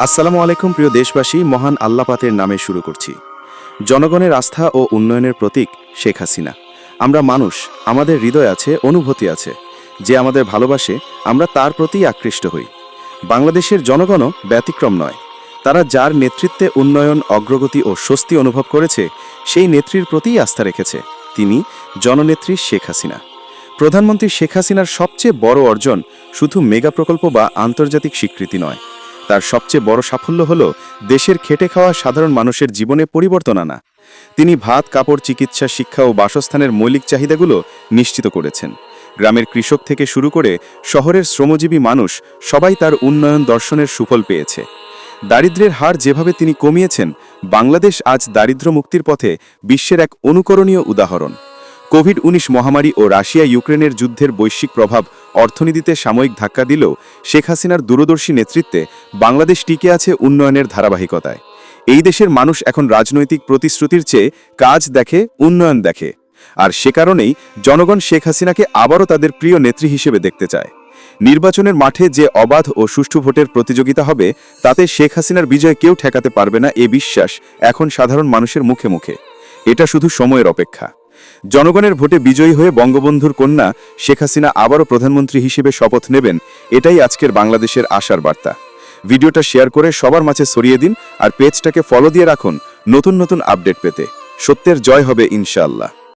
আসসালামু আলাইকুম, প্রিয় দেশবাসী। মহান আল্লাপাতের নামে শুরু করছি। জনগণের আস্থা ও উন্নয়নের প্রতীক শেখ হাসিনা। আমরা মানুষ, আমাদের হৃদয় আছে, অনুভূতি আছে। যে আমাদের ভালোবাসে, আমরা তার প্রতি আকৃষ্ট হই। বাংলাদেশের জনগণও ব্যতিক্রম নয়। তারা যার নেতৃত্বে উন্নয়ন, অগ্রগতি ও স্বস্তি অনুভব করেছে, সেই নেত্রীর প্রতিই আস্থা রেখেছে। তিনি জননেত্রী শেখ হাসিনা। প্রধানমন্ত্রী শেখ হাসিনার সবচেয়ে বড় অর্জন শুধু মেগা প্রকল্প বা আন্তর্জাতিক স্বীকৃতি নয়। তার সবচেয়ে বড় সাফল্য হল, দেশের খেটে খাওয়া সাধারণ মানুষের জীবনে পরিবর্তন আনা। তিনি ভাত, কাপড়, চিকিৎসা, শিক্ষা ও বাসস্থানের মৌলিক চাহিদাগুলো নিশ্চিত করেছেন। গ্রামের কৃষক থেকে শুরু করে শহরের শ্রমজীবী মানুষ সবাই তার উন্নয়ন দর্শনের সুফল পেয়েছে। দারিদ্র্যের হার যেভাবে তিনি কমিয়েছেন, বাংলাদেশ আজ দারিদ্র্য মুক্তির পথে বিশ্বের এক অনুকরণীয় উদাহরণ। কোভিড উনিশ মহামারী ও রাশিয়া ইউক্রেনের যুদ্ধের বৈশ্বিক প্রভাব অর্থনীতিতে সাময়িক ধাক্কা দিলেও শেখ হাসিনার দূরদর্শী নেতৃত্বে বাংলাদেশ টিকে আছে উন্নয়নের ধারাবাহিকতায়। এই দেশের মানুষ এখন রাজনৈতিক প্রতিশ্রুতির চেয়ে কাজ দেখে, উন্নয়ন দেখে। আর সে কারণেই জনগণ শেখ হাসিনাকে আবারও তাদের প্রিয় নেত্রী হিসেবে দেখতে চায়। নির্বাচনের মাঠে যে অবাধ ও সুষ্ঠু ভোটের প্রতিযোগিতা হবে, তাতে শেখ হাসিনার বিজয় কেউ ঠেকাতে পারবে না এ বিশ্বাস এখন সাধারণ মানুষের মুখে মুখে। এটা শুধু সময়ের অপেক্ষা। জনগণের ভোটে বিজয়ী হয়ে বঙ্গবন্ধুর কন্যা শেখ হাসিনা আবারও প্রধানমন্ত্রী হিসেবে শপথ নেবেন, এটাই আজকের বাংলাদেশের আশার বার্তা। ভিডিওটা শেয়ার করে সবার মাঝে সরিয়ে দিন আর পেজটাকে ফলো দিয়ে রাখুন নতুন নতুন আপডেট পেতে। সত্যের জয় হবে ইনশাআল্লাহ।